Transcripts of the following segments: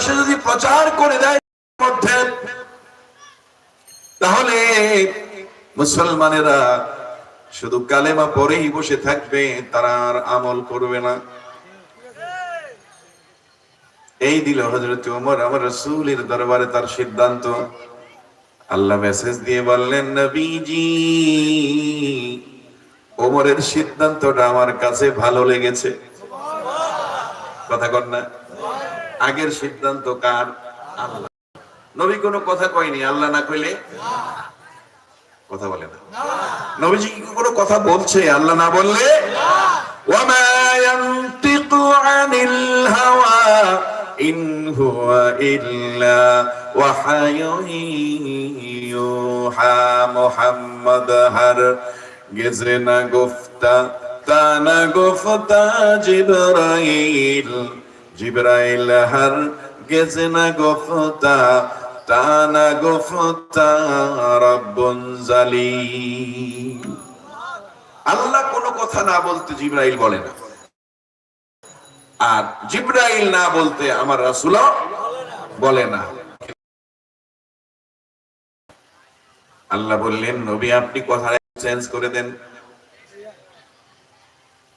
আশেপাশে যদি প্রচার করে দেয় মধ্যে তাহলে মুসলমানেরা শুধু কালেমা পরেই বসে থাকবে তারা আর আমল করবে না। এই দিল হজরত ওমর আমার রসুলের দরবারে তার সিদ্ধান্ত। আল্লাহ মেসেজ দিয়ে বললেন নবীজি ওমরের সিদ্ধান্তটা আমার কাছে ভালো লেগেছে। কথা কর না। আগের সিদ্ধান্ত কার? আল্লাহ। নবী কোনো কথা কয়নি? আল্লাহ না কইলে? কথা বলে না। নবীজি কি কোনো কথা বলছে? আল্লাহ না বললে? গেজরে না গুফতা তানা গুফতা জিবরাইল হার গেজে না গুফতা তানা গুফতা, রাব্বুন জালিম। আল্লাহ কোনো কথা না বলতে জিব্রাইল বলে না। আর জিব্রাইল না বলতে আমার রাসূল বলে না। আল্লাহ বললেন, নবী আপনি কথা চেঞ্জ করে দেন।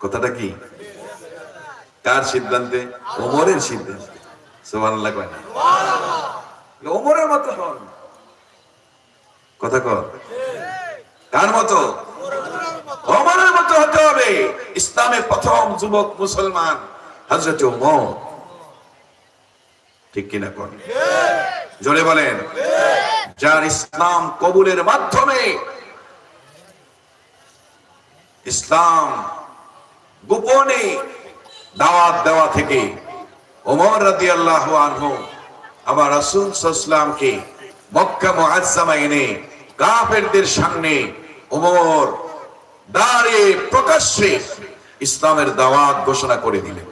কথাটা কি? কার সিদ্ধান্তে? ওমরের সিদ্ধান্তে। সুবহানাল্লাহ কয় না। ওমরের মতো হন। কথা কর কার মতো? ওমরের মতো হতে হবে। ইসলামের প্রথম যুবক মুসলমান হযরত ওমর। ঠিক কিনা কোন? জোরে বলেন। যার ইসলাম কবুলের মাধ্যমে ইসলাম গোপনে দাওয়াত দেওয়া থেকে ওমর রাদিয়াল্লাহু আনহু আমার রাসূল সাল্লামকে মক্কা মুআজ্জামা এনে কাফেরদের সামনে ওমর দাঁড়িয়ে প্রকাশ্যে ইসলামের দাওয়াত ঘোষণা করে দিলেন।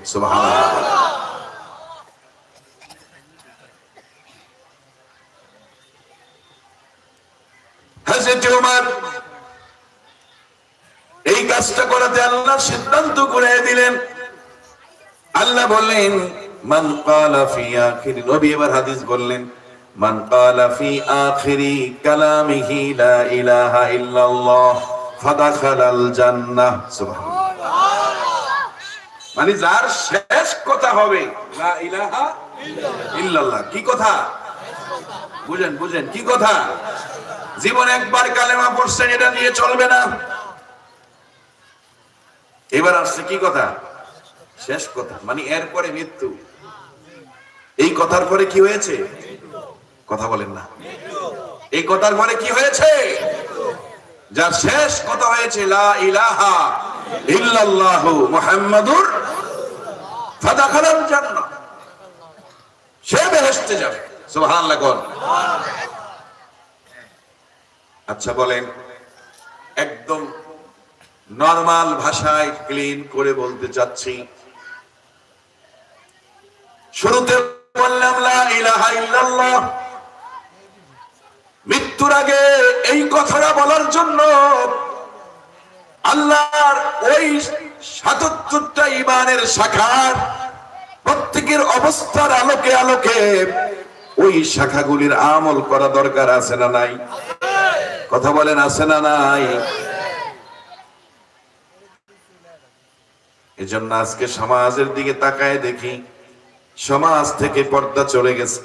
এই কাজটা করাতে আল্লাহ সিদ্ধান্ত করে দিলেন। আল্লাহ বললেন, মান ক্বালা ফি আখিরি নবী এবার হাদিস বললেন, মান ক্বালা ফি আখিরি কালামিহি লা ইলাহা ইল্লাল্লাহ, ফাদাখালাল জান্নাহ। সুবহানাল্লাহ। মানে যার শেষ কথা হবে, লা ইলাহা ইল্লাল্লাহ। কি কথা? বুঝেন বুঝেন, কি কথা? জীবন একবার কালেমা পড়ছেন, এটা নিয়ে চলবে না। এবার আসছে কি কথা? শেষ কথা। মানে এরপরে মৃত্যু। এই কথার পরে কি হয়েছে? কথা বলেন না। এই কথার পরে কি হয়েছে? যার শেষ কথা হয়েছে, লা ইলাহা ইল্লাল্লাহু মুহাম্মাদুর ফাদাখালাল জান্নাহ। সে বেহেশতে যাবে। সুবহানাল্লাহ, কোন? আচ্ছা বলেন। একদম নরমাল ভাষায় ক্লিন করে বলতে চাচ্ছি। শুরুতে বললাম মৃত্যুর আগে এই কথাটা বলার জন্য আল্লাহর ওই সাতাত্তরটা ইমানের শাখার প্রত্যেকের অবস্থার আলোকে আলোকে ওই শাখাগুলির আমল করা দরকার আছে না নাই? কথা বলেন, আছে না নাই? এজন্য আজকে সমাজের দিকে তাকায় দেখি। সমাজ থেকে পর্দা চলে গেছে।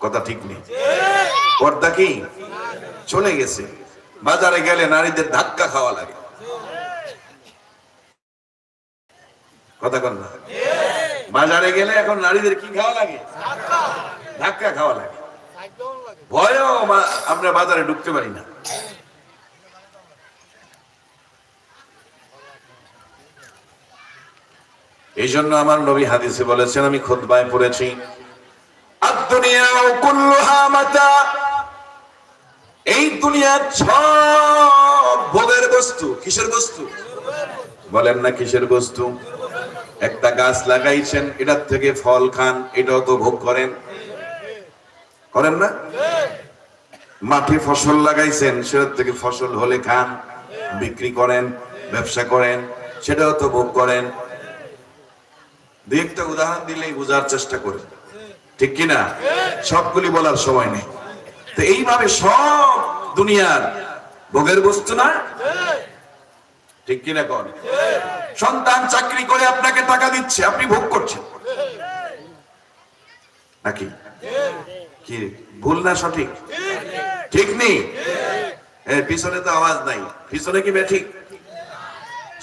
কথা ঠিক নেই। পর্দা কি? চলে গেছে। বাজারে গেলে নারীদের ধাক্কা খাওয়া লাগে। কথা কন না। বাজারে গেলে এখন নারীদের কি খাওয়া লাগে? ধাক্কা খাওয়া লাগে। ভয়ও আমরা বাজারে ঢুকতে পারি না। এই জন্য আমার নবী হাদিসে বলেছেন, আমি পড়েছি। আদ-দুনিয়াউ কুল্লুহা মাতা। এই দুনিয়ার সব ভোগের বস্তু, কিসের বস্তু? বলেন না কিসের বস্তু? একটা গাছ লাগাইছেন, এটার থেকে ফল খান, এটাও তো ভোগ করেন। করেন না? মাঠে ফসল লাগাইছেন, সেটার থেকে ফসল হলে খান, বিক্রি করেন, ব্যবসা করেন, সেটাও তো ভোগ করেন। দুই একটা উদাহরণ দিলেই বোঝার চেষ্টা করে। ঠিক কিনা? সবগুলি বলার সময় নেই। তো এইভাবে সব দুনিয়ার ভোগের বস্তু না? ঠিক কিনা কর সন্তান চাকরি করে আপনাকে টাকা দিচ্ছে, আপনি ভোগ করছেন। নাকি? কি? ভুল না সঠিক? ঠিক নেই? পিছনে তো আওয়াজ নাই। পিছনে কি ঠিক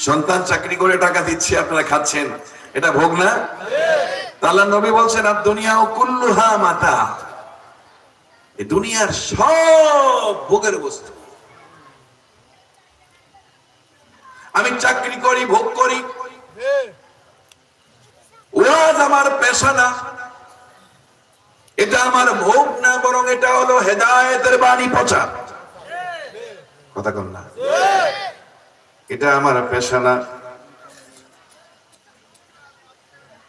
সন্তান চাকরি করে টাকা দিচ্ছে, আপনারা খাচ্ছেন। এটা ভোগ না? তাহলে নবী বলছেন, আর দুনিয়া ও কুল্লুহা মাতা। দুনিয়ার সব ভোগের বস্তু। আমি চাকরি করি, ভোগ করি। ওয়াজ আমার পেশা না এটা আমার ভোগ না, বরং এটা হলো হেদায়েতের বাণী পচা। কথা কন না। এটা আমার পেশা না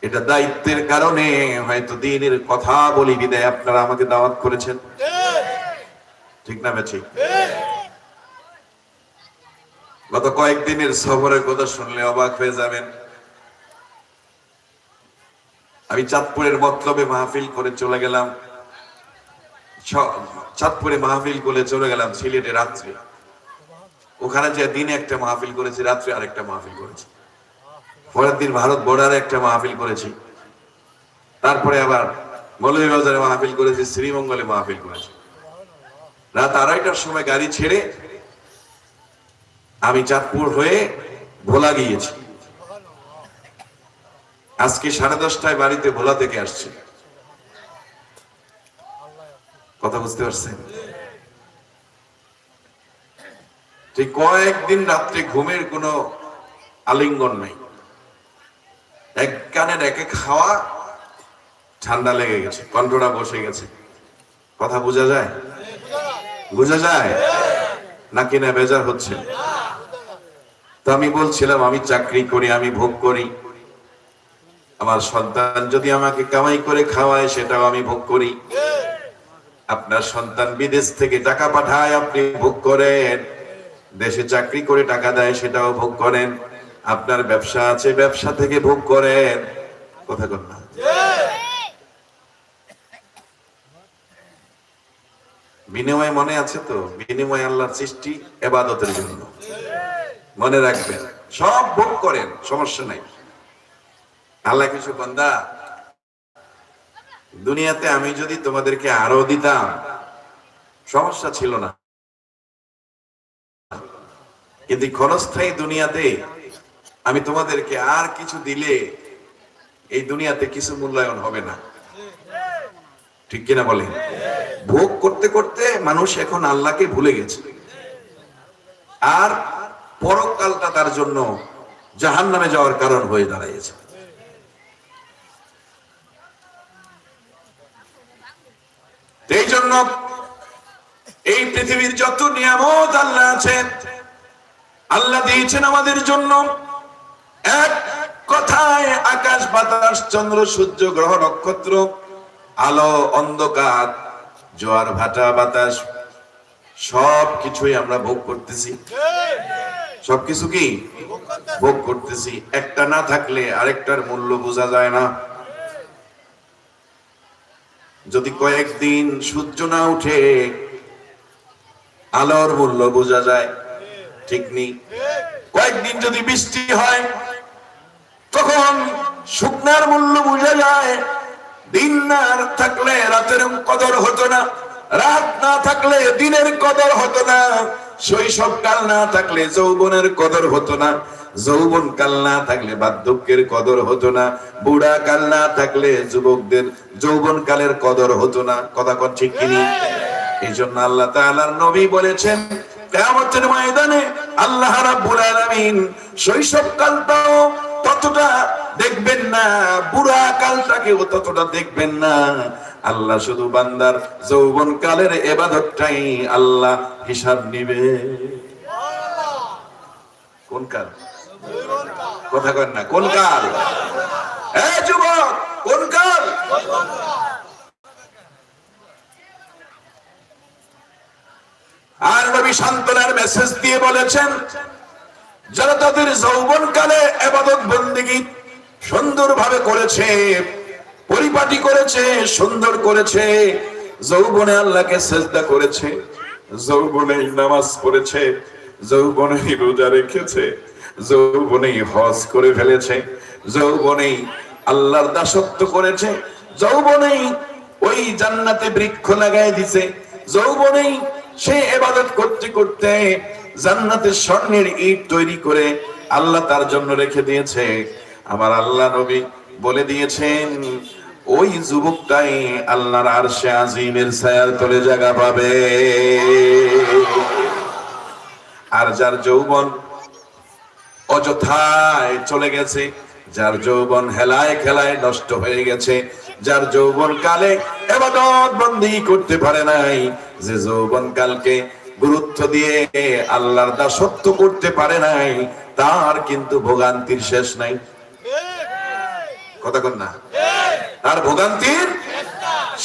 এটা দায়িত্বের কারণে হয়তো দিনের কথা বলি বিদায় আপনারা আমাকে দাওয়াত করেছেন। ঠিক না বেছি গত কয়েকদিনের সফরের কথা শুনলে অবাক হয়ে যাবেন। আমি চাঁদপুরের মতলবে মাহফিল করে চলে গেলাম। চাঁদপুরে মাহফিল করে চলে গেলাম সিলেটে রাত্রে। ওখানে যে দিনে একটা মাহফিল করেছি, রাত্রে আরেকটা মাহফিল করেছি। পরের দিন ভারত বর্ডারে একটা মাহফিল করেছি। তারপরে আবার মৌলভীবাজারে মাহফিল করেছি, শ্রীমঙ্গলে মাহফিল করেছি। রাত আড়াইটার সময় গাড়ি ছেড়ে আমি চাঁদপুর হয়ে ভোলা গিয়েছি। আজকে সাড়ে দশটায় বাড়িতে ভোলা থেকে আসছি। কথা বুঝতে পারছেন? ঠিক কয়েকদিন রাত্রে ঘুমের কোনো আলিঙ্গন নাই। এক কানের একে খাওয়া ঠান্ডা লেগে গেছে, কণ্ঠটা বসে গেছে। কথা বোঝা যায়? বোঝা যায়? নাকি না বেজার হচ্ছে? তো আমি বলছিলাম, আমি চাকরি করি, আমি ভোগ করি। আমার সন্তান যদি আমাকে কামাই করে খাওয়ায়, সেটাও আমি ভোগ করি। আপনার সন্তান বিদেশ থেকে টাকা পাঠায়, আপনি ভোগ করেন। দেশে চাকরি করে টাকা দেয়, সেটাও ভোগ করেন। আপনার ব্যবসা আছে, ব্যবসা থেকে ভোগ করেন। কথা কন না। বিনিময় মনে আছে তো? বিনিময় আল্লাহর সৃষ্টি এবাদতের জন্য। মনে রাখবেন, সব ভোগ করেন, সমস্যা নাই। আল্লাহ কিছু বন্দা, দুনিয়াতে আমি যদি তোমাদেরকে আরও দিতাম, সমস্যা ছিল না। কিন্তু ক্ষণস্থায়ী দুনিয়াতে আমি তোমাদেরকে আর কিছু দিলে এই দুনিয়াতে কিছু মূল্যায়ন হবে না। ঠিক কিনা বলেন ভোগ করতে করতে মানুষ এখন আল্লাহকে ভুলে গেছে। আর পরকালটা তার জন্য জাহান নামে যাওয়ার কারণ হয়ে দাঁড়িয়েছে এই জন্য এই পৃথিবীর যত নিয়ামত আল্লাহ আছেন আল্লাহ দিয়েছেন আমাদের জন্য। এক কথায় আকাশ বাতাস, চন্দ্র, সূর্য, গ্রহ, নক্ষত্র, আলো, অন্ধকার, জোয়ার, ভাটা, বাতাস সব কিছুই আমরা ভোগ করতেছি। সবকিছু কি? ভোগ করতেছি। একটা না থাকলে আরেকটার মূল্য বোঝা যায় না। যদি কয়েকদিন সূর্য না উঠে, আলোর মূল্য বোঝা যায়। ঠিক নেই। কয়েকদিন যদি বৃষ্টি হয় তখন শুকনার মূল্য বোঝা যায়, দিন না থাকলে রাতের কদর হতো না, রাত না থাকলে দিনের কদর হতো না, শৈশব কাল না থাকলে যৌবনের কদর হতো না, যৌবন কাল না থাকলে বার্ধক্যের কদর হতো না, বুড়া কাল না থাকলে যুবকদের যৌবন কালের কদর হতো না। কথা কন ঠিক কিনি এই জন্য আল্লাহ তাআলার নবী বলেছেন, কিয়ামতের ময়দানে আল্লাহ রাব্বুল আলামিন শৈশব কালটাও ততটা দেখবেন না, বুড়া কালটাকেও ততটা দেখবেন না। আল্লাহ শুধু বান্দার যৌবন কালের এবাদতটাই আল্লাহ হিসাব নিবে। কোন কাল? কথা কন না, কোন কাল? যুবক, কোন কাল? আর নবী সান্ত্বনার মেসেজ দিয়ে বলেছেন যারা তাদের যৌবন কালে এবাদত বন্দিগি সুন্দরভাবে করেছে, পরিপাটি করেছে, সুন্দর করেছে, যৌবনে আল্লাহকে সেজদা করেছে, যৌবনে নামাজ পড়েছে, যৌবনে রোজা রেখেছে যৌবনে হজ করে ফেলেছে যৌবনে আল্লাহর দাসত্ব করেছে, যৌবনেই ওই জান্নাতে বৃক্ষ লাগাই দিছে, যৌবনেই সে এবাদত করতে করতে জান্নাতে স্বর্ণের ইট তৈরি করে আল্লাহ তার জন্য রেখে দিয়েছে। আমার আল্লাহ নবী বলে দিয়েছেন, ওই যুবকটাই আল্লাহর আরশে আজিমের ছায়ার তলে জায়গা পাবে। আর যার যৌবন অযথায় চলে গেছে, যার যৌবন হেলায় খেলায় নষ্ট হয়ে গেছে, যার যৌবন কালে এবাদত বন্দি করতে পারে নাই, যে যৌবন কালকে গুরুত্ব দিয়ে আল্লাহর দাসত্ব করতে পারে নাই, তার কিন্তু ভোগান্তির শেষ নাই। কথা না। তার ভোগান্তির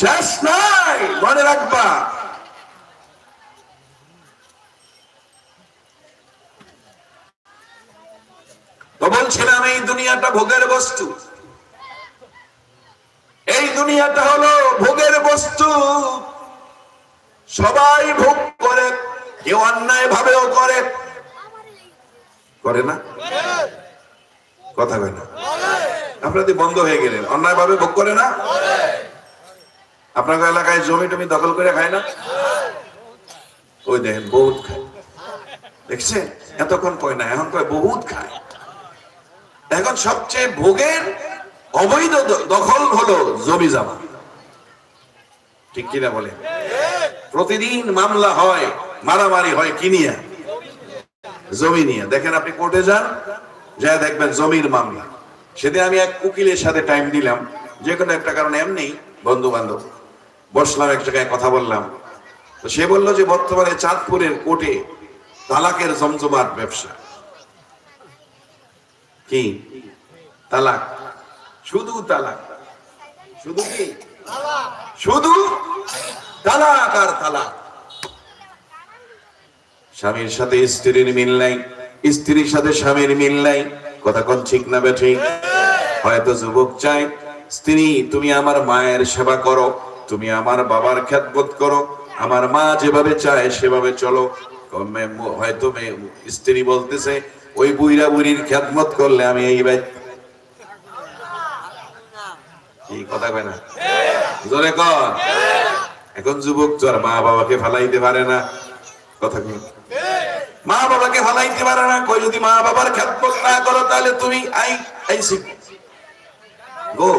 শেষ নাই, মনে রাখবা। তো বলছিলাম, এই দুনিয়াটা ভোগের বস্তু। এই দুনিয়াটা হলো ভোগের বস্তু। সবাই ভোগ করে, কেউ অন্যায় ভাবেও করে। করে না? কথা কয় না। আপনাদের বন্ধ হয়ে গেলেন, অন্যায় ভাবে ভোগ করে না? আপনার এলাকায় জমি টমি দখল করে খায় না? ওই দেখেন, বহুত খায়। দেখছেন? এতক্ষণ কয় না, এখন কয় বহুত খায়। এখন সবচেয়ে ভোগের অবৈধ দখল হলো জমি জামা। ঠিক কিনা বলে প্রতিদিন মামলা হয়, মারামারি হয় কিনিয়া জমি নিয়ে। দেখেন আপনি কোর্টে যান যা দেখবেন জমির মামলা। সেদিন আমি এক উকিলের সাথে টাইম দিলাম। যে কোনো একটা কারণে এমনি বন্ধু বান্ধব বসলাম এক জায়গায় কথা বললাম। তো সে বলল যে, বর্তমানে চাঁদপুরের কোর্টে তালাকের জমজমাট ব্যবসা। কি? তালাক? শুধু তালাক? শুধু কি? শুধু তালাক আর তালাক। স্বামীর সাথে স্ত্রীর মিল নাই, স্ত্রীর সাথে স্বামীর মিল নাই। কথা কোন ঠিক না বেঠিক হয়তো যুবক চাই স্ত্রী, তুমি আমার মায়ের সেবা করো, তুমি আমার বাবার খ্যাতবোধ করো, আমার মা যেভাবে চায় সেভাবে চলো। হয়তো স্ত্রী বলতেছে, ওই বুইরা বুড়ির খ্যাতমত করলে আমি এই ভাই কথা কয় না? জোরে কর এখন যুবক তো আর মা বাবাকে ফালাইতে পারে না। কথা কি? মা বাবাকে ফালাইতে পারে না। কই যদি মা বাবার খেদমত না করো, তাহলে তুমি আই আই শিখ গো।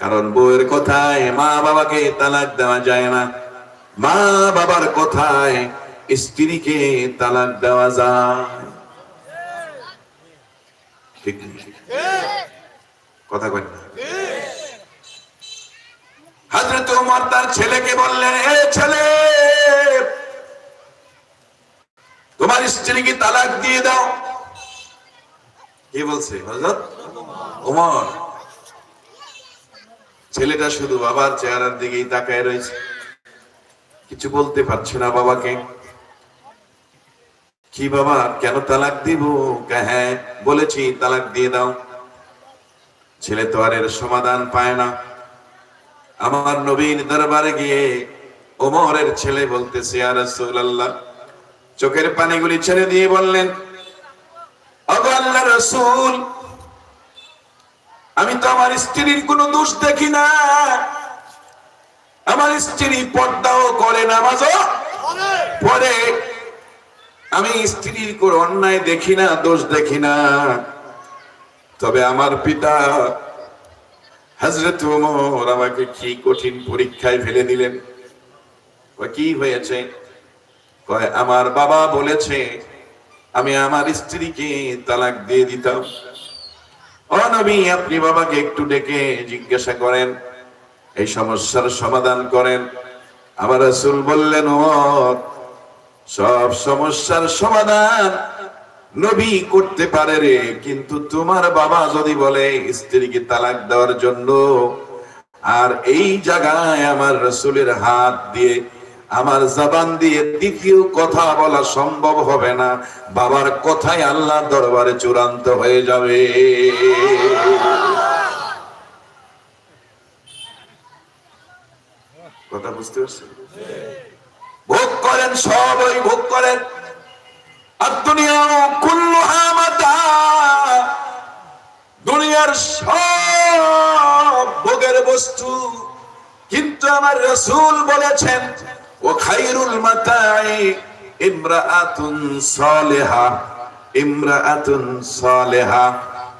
কারণ বউয়ের কথায় মা বাবাকে তালাক দেওয়া যায় না। মা বাবার কথায় স্ত্রীকে তালাক দেওয়া যায়। ঠিক কথা কই না? হাজরত উমর তার ছেলেকে বললেন, এ ছেলে, তোমার স্ত্রীকে তালাক দিয়ে দাও। কি বলছে? হজরত উমর। ছেলেটা শুধু বাবার চেহারার দিকেই তাকায় রয়েছে। কিছু বলতে পারছে না বাবাকে। কি বাবা, কেন তালাক দিব? কে হ্যাঁ বলেছি, তালাক দিয়ে দাও। ছেলে তো আর এর সমাধান পায় না। আমার নবীন দরবারে গিয়ে ওমরের ছেলে বলতেছে আর চোখের পানিগুলি ছেড়ে দিয়ে বললেন আমি তো আমার স্ত্রীর কোনো দোষ দেখি না। আমার স্ত্রী পর্দাও করে নামাজও পরে আমি স্ত্রীর কোনো অন্যায় দেখি না, দোষ দেখি না। তবে আমার পিতা হজরত ওমর আমাকে কি কঠিন পরীক্ষায় ফেলে দিলেন? কি হয়েছে? কয়, আমার বাবা বলেছে, আমি আমার স্ত্রীকে তালাক দিয়ে দিতাম। ও নবী, আপনি বাবাকে একটু ডেকে জিজ্ঞাসা করেন, এই সমস্যার সমাধান করেন। আমার রাসূল বললেন, ওমর, সব সমস্যার সমাধান নবী করতে পারে রে, কিন্তু তোমার বাবা যদি বলে স্ত্রীকে তালাক দেওয়ার জন্য, আর এই জায়গায় আমার রসুলের হাত দিয়ে, আমার জবান দিয়ে দ্বিতীয় কথা বলা সম্ভব হবে না, বাবার কথাই আল্লাহ দরবারে চূড়ান্ত হয়ে যাবে। কথা বুঝতে পারছেন? ভোগ করেন সবই ভোগ করেন আর দুনিয়া কুল্লুহা মাতা দুনিয়ার সব ভোগের বস্তু। কিন্তু আমার রসুল বলেছেন, ও খাইরুল মাতাই, ইমরাআতুন সালেহা ইমরাআতুন সালেহা।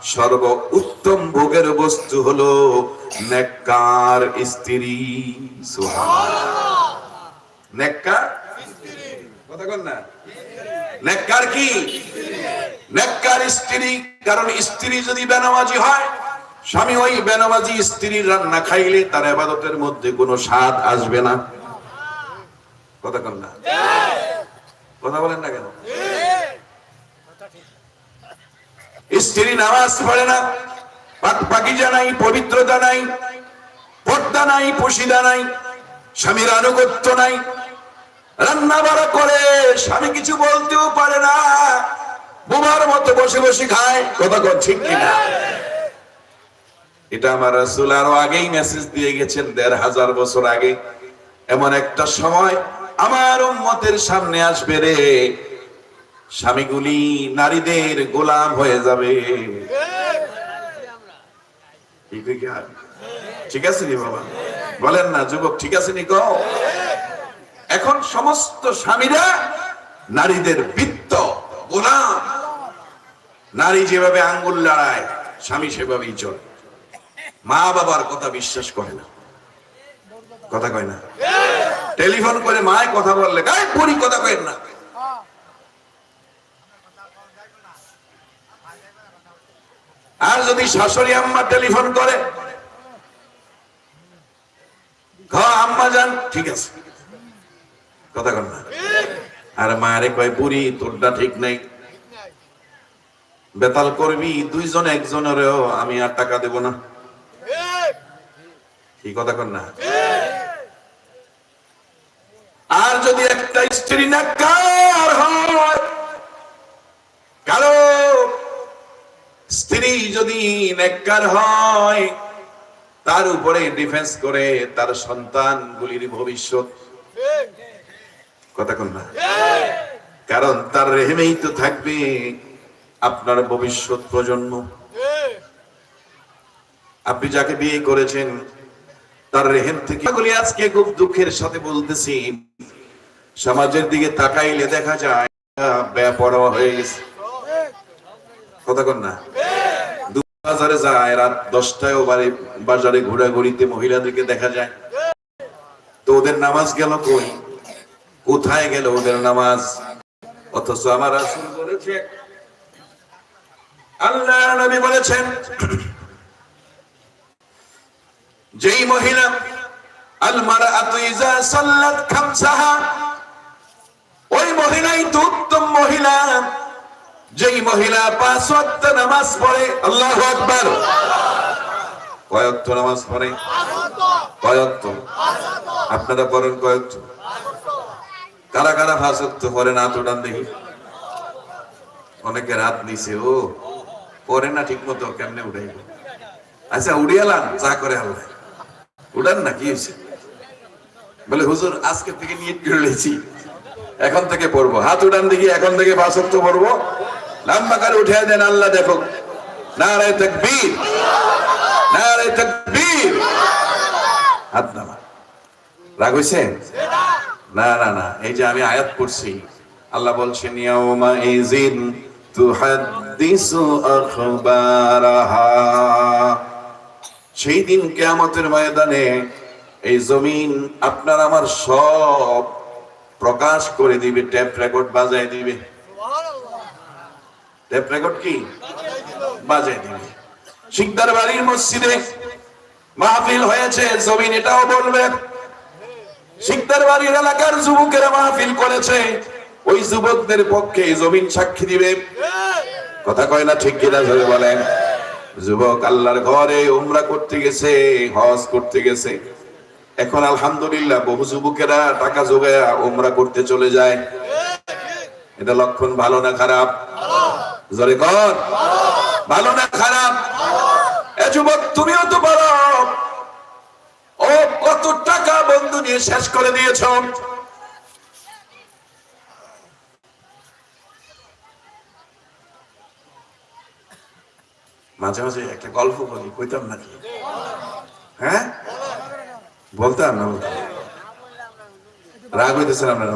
সর্ব উত্তম ভোগের বস্তু হলো নেককার স্ত্রী। সুবহানাল্লাহ। নেককার কথা নেককার কি? নেককার স্ত্রী, কারণ স্ত্রী যদি বেনামাজি হয়, স্বামী ওই বেনামাজি স্ত্রীর রান্না খাইলে তার আবাদতের মধ্যে কোনো স্বাদ আসবে না। কথা কন না। কথা বলেন না কেন? স্ত্রী নামাজ পড়ে না, পাক পাকিজা নাই, পবিত্রতা নাই, পর্দা নাই, পশিদা নাই, স্বামীর আনুগত্য নাই রান্না বাড়া করে, স্বামী কিছু বলতেও পারে না। বোমার মতো বসে বসে খায়, কথা ঠিক কিনা? এটা আমার রাসূল আরও আগেই মেসেজ দিয়ে গেছেন, দেড় হাজার বছর আগে। এমন একটা সময় আমার উম্মতের সামনে আসবে রে। স্বামীগুলি নারীদের গোলাম হয়ে যাবে। ঠিক আছে নি বাবা? বলেন না, যুবক, ঠিক আছে নি এখন সমস্ত স্বামীরা নারীদের বৃত্ত, গোলাম। নারী যেভাবে আঙ্গুল লড়ায়, স্বামী সেভাবেই চলে। মা বাবার কথা বিশ্বাস করে না। কথা কয় না? টেলিফোন করে মায় কথা বললে গায়ে পরি কথা কয় না। আর যদি শাশুড়ি আম্মা টেলিফোন করে আম্মা যান, ঠিক আছে। কথা কন না। আর মায়েরে কয়, বুড়ি, তোরটা ঠিক নেই। বেতাল করবি, দুইজন একজনেরও আমি আর টাকা দেব না। কি কথা কন না। আর যদি একটা স্ত্রী না কার হয়, কারও স্ত্রী যদি নেককার হয়, তার উপরে ডিফেন্স করে তার সন্তানগুলির ভবিষ্যৎ কথা কন কারণ তার রেহেমেই তো থাকবে আপনার ভবিষ্যৎ প্রজন্ম। আপনি যাকে বিয়ে করেছেন, তার রেহেম থেকে আজকে খুব দুঃখের সাথে বলতেছি, সমাজের দিকে তাকাইলে দেখা যায়, বেপরোয়া হয়ে গেছে। কথা কন না। বাজারে যায়, রাত দশটায় বাড়ি, বাজারে ঘোরাঘুরিতে মহিলাদেরকে দেখা যায়। তো ওদের নামাজ গেল কই? কোথায় গেল ওদের নামাজ? অথচ আমার রাসূল বলেছে আল্লাহ নবী বলেছেন, যেই মহিলা আল সাল্লাত খামসাহা, ওই মহিলাই তো উত্তম মহিলা, যেই মহিলা পাঁচ ওয়াক্ত নামাজ পড়ে, আল্লাহু আকবার। নামাজ পড়ে? কয়ক্ত আপনারা পড়েন কয়ক্ত কারা কারা ওয়াক্ত পড়ে না তো ডান দেখি অনেকে রাত নিছে, ও পড়ে না ঠিক মতো কেমনে উঠাইব আচ্ছা উড়িয়ালাম চা করে আল্লাহ। উড়ান না, কি হয়েছে? বলে, হুজুর, আজকে থেকে নিয়ত করে এখন থেকে পড়ব। হাত উড়ান দেখি, এখন থেকে বাসত্ব পড়ব। লম্বা করে উঠে দেন, আল্লাহ দেখো নারায় তকবীর। নারায় তকবীর। হাত নামা রাগ হইছে? না না না, এই যে আমি আয়াত করছি আল্লাহ বলছেন ইয়াউমা ইজিন তুহাদ্দিসু আখবারাহা। সেই দিন কেয়ামতের ময়দানে এই জমিন আপনার আমার সব প্রকাশ করে দিবে ট্যাপ রেকর্ড বাজায় দিবে। ট্যাপ রেকর্ড কি? বাজায় দিবে। শিকদার বাড়ির মসজিদে মাহফিল হয়েছে, জমিন এটাও বলবে। শিকদার বাড়ির এলাকার যুবকেরা মাহফিল করেছে। ওই যুবকদের পক্ষে জমিন সাক্ষী দিবে। কথা কয় না ঠিক কিনা ধরে বলেন? যুবক আল্লাহর ঘরে উমরা করতে গেছে, হজ করতে গেছে। এখন আলহামদুলিল্লাহ বহু যুবকেরা টাকা জোগায়া ওমরা করতে চলে যায়। এটা লক্ষণ ভালো না খারাপ? জোরে কর ভালো না খারাপ? এ যুবক, তুমিও তো ও কত টাকা বন্ধু নিয়ে শেষ করে দিয়েছ। মাঝে মাঝে একটা গল্প বলি, কইতাম নাকি? হ্যাঁ? বলতাম না বলতাম? রাগ হইতেছেন আপনারা?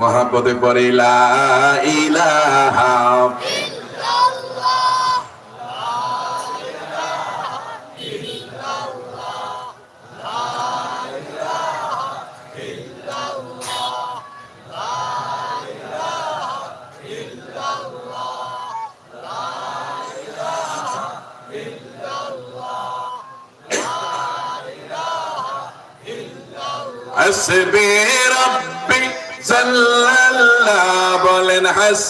মহাব্বতে পরে ইলাহা হাসবি রব্বি, জাল্লাল্লাহ বলেন হাস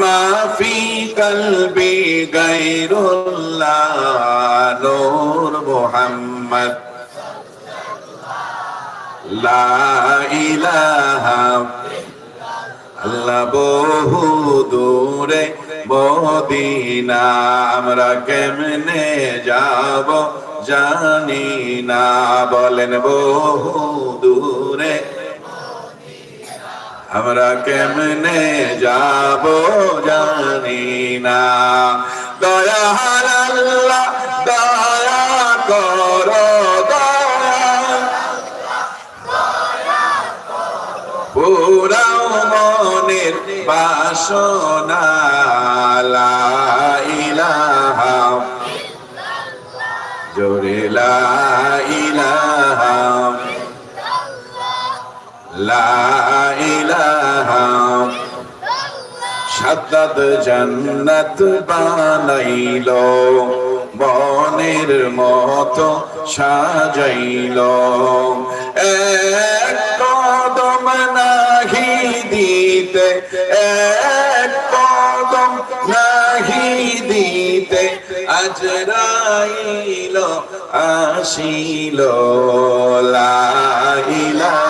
মা ফি কলবি গায়রুল্লাহ, নূর লা ইলাহা আল্লাহ বহু দূরে, মদিনা, আমরা কেমনে যাব? জানি না, বলেন বহু দূরে। আমরা কেমনে যাব জানি না। দয়া আল্লাহ দয়া করো পুরাও মনের বাসনা ইলাহা লা ইলাহা লা ইলাহা সাদ্দাত জান্নাত বানাইলো মনের মতো সাজাইলো। এক কদম নাহি দিতে, এক কদম নাহি দিতে আজরাইল আসিল লা